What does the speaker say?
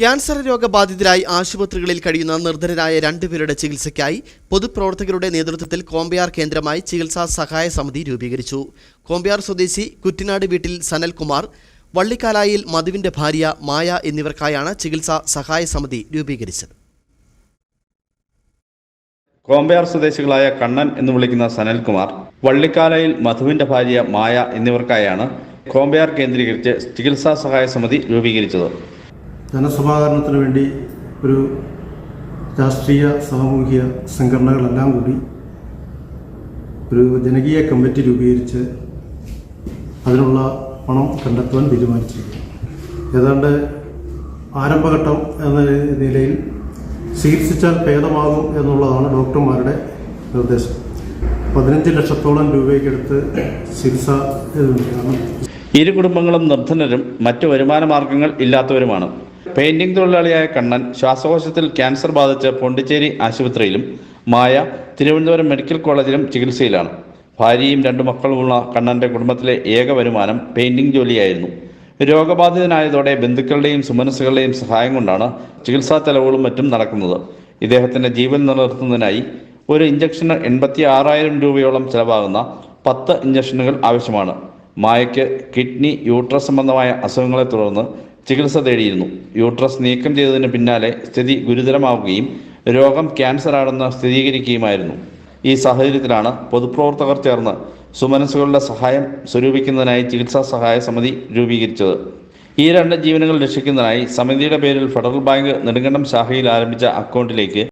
Cancer രോഗബാധിതരായി ആശുപത്രികളിൽ കഴിയുന്ന നിർധനരായ രണ്ടുപേരുടെ ചികിത്സയ്ക്കായി പൊതുപ്രവർത്തകരുടെ നേതൃത്വത്തിൽ കോമ്പയാർ കേന്ദ്രമായി ചികിത്സാ സഹായ സമിതി രൂപീകരിച്ചു. കോമ്പയാർ സ്വദേശി കുറ്റിനാട് വീട്ടിൽ സനൽകുമാർ വള്ളിക്കാലായിൽ മധുവിന്റെ ഭാര്യ മായ എന്നിവർക്കായാണ് ചികിത്സാ സഹായ സമിതി രൂപീകരിച്ചത്. കോമ്പയാർ സ്വദേശികളായ കണ്ണൻ എന്ന് വിളിക്കുന്ന സനൽകുമാർ വള്ളിക്കാലയിൽ മധുവിന്റെ ഭാര്യ മായ എന്നിവർക്കായാണ് കോമ്പയാർ കേന്ദ്രീകരിച്ച് ചികിത്സാ സഹായ സമിതി രൂപീകരിച്ചത്. ജനസമാഹരണത്തിന് വേണ്ടി ഒരു രാഷ്ട്രീയ സാമൂഹിക സംഘടനകളെല്ലാം കൂടി ഒരു ജനകീയ കമ്മിറ്റി രൂപീകരിച്ച് അതിനുള്ള പണം കണ്ടെത്തുവാൻ തീരുമാനിച്ചിരിക്കുന്നു. ഏതാണ്ട് ആരംഭഘട്ടം എന്ന നിലയിൽ ചികിത്സിച്ചാൽ ഭേദമാകും എന്നുള്ളതാണ് ഡോക്ടർമാരുടെ നിർദ്ദേശം. പതിനഞ്ച് ലക്ഷത്തോളം രൂപയ്ക്കെടുത്ത് ചികിത്സ ഇരു കുടുംബങ്ങളും നിർധനരും മറ്റു വരുമാന മാർഗങ്ങൾ ഇല്ലാത്തവരുമാണ്. പെയിന്റിംഗ് തൊഴിലാളിയായ കണ്ണൻ ശ്വാസകോശത്തിൽ ക്യാൻസർ ബാധിച്ച് പോണ്ടിച്ചേരി ആശുപത്രിയിലും മായ തിരുവനന്തപുരം മെഡിക്കൽ കോളേജിലും ചികിത്സയിലാണ്. ഭാര്യയും രണ്ടു മക്കളുമുള്ള കണ്ണന്റെ കുടുംബത്തിലെ ഏക വരുമാനം പെയിന്റിംഗ് ജോലിയായിരുന്നു. രോഗബാധിതനായതോടെ ബന്ധുക്കളുടെയും സുമനസ്സുകളുടെയും സഹായം കൊണ്ടാണ് ചികിത്സാ ചെലവുകളും മറ്റും നടക്കുന്നത്. ഇദ്ദേഹത്തിന്റെ ജീവൻ നിലനിർത്തുന്നതിനായി ഒരു ഇഞ്ചക്ഷന് എൺപത്തി ആറായിരം രൂപയോളം ചെലവാകുന്ന പത്ത് ഇഞ്ചക്ഷനുകൾ ആവശ്യമാണ്. മായയ്ക്ക് കിഡ്നി യൂട്രസ് സംബന്ധമായ അസുഖങ്ങളെ തുടർന്ന് ചികിത്സ തേടിയിരുന്നു. യൂട്രസ് നീക്കം ചെയ്തതിന് പിന്നാലെ സ്ഥിതി ഗുരുതരമാവുകയും രോഗം ക്യാൻസർ ആണെന്ന് സ്ഥിരീകരിക്കുകയുമായിരുന്നു. ഈ സാഹചര്യത്തിലാണ് പൊതുപ്രവർത്തകർ ചേർന്ന് സുമനസ്സുകളുടെ സഹായം സ്വരൂപിക്കുന്നതിനായി ചികിത്സാ സഹായ സമിതി രൂപീകരിച്ചത്. ഈ രണ്ട് ജീവനുകൾ രക്ഷിക്കുന്നതിനായി സമിതിയുടെ പേരിൽ ഫെഡറൽ ബാങ്ക് നെടുങ്കണ്ടം ശാഖയിൽ ആരംഭിച്ച അക്കൗണ്ടിലേക്ക്